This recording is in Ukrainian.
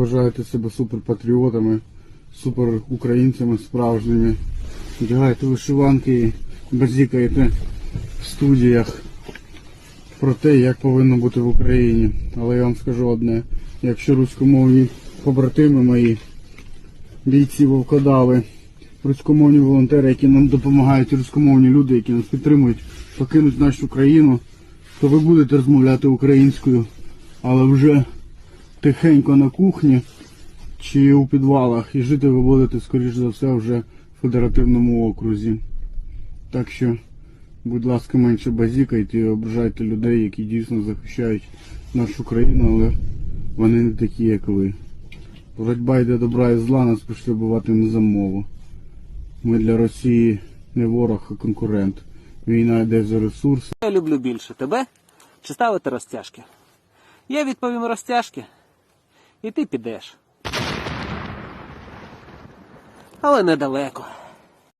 вважаєте себе суперпатріотами, суперукраїнцями справжніми. Вдягаєте вишиванки і базікаєте в студіях про те, як повинно бути в Україні. Але я вам скажу одне, якщо руськомовні побратими мої, бійці вовкодави, руськомовні волонтери, які нам допомагають, руськомовні люди, які нас підтримують, покинуть нашу країну, то ви будете розмовляти українською, але вже тихенько на кухні чи у підвалах. І жити ви будете, скоріш за все, вже в федеративному окрузі. Так що, будь ласка, менше базікайте і ображайте людей, які дійсно захищають нашу країну, але вони не такі, як ви. Боротьба йде добра і зла, нас прийшли бувати не за мову. Ми для Росії не ворог, а конкурент. Війна йде за ресурси. Я люблю більше тебе чи ставити розтяжки? Я відповім розтяжки, і ти підеш. Але недалеко.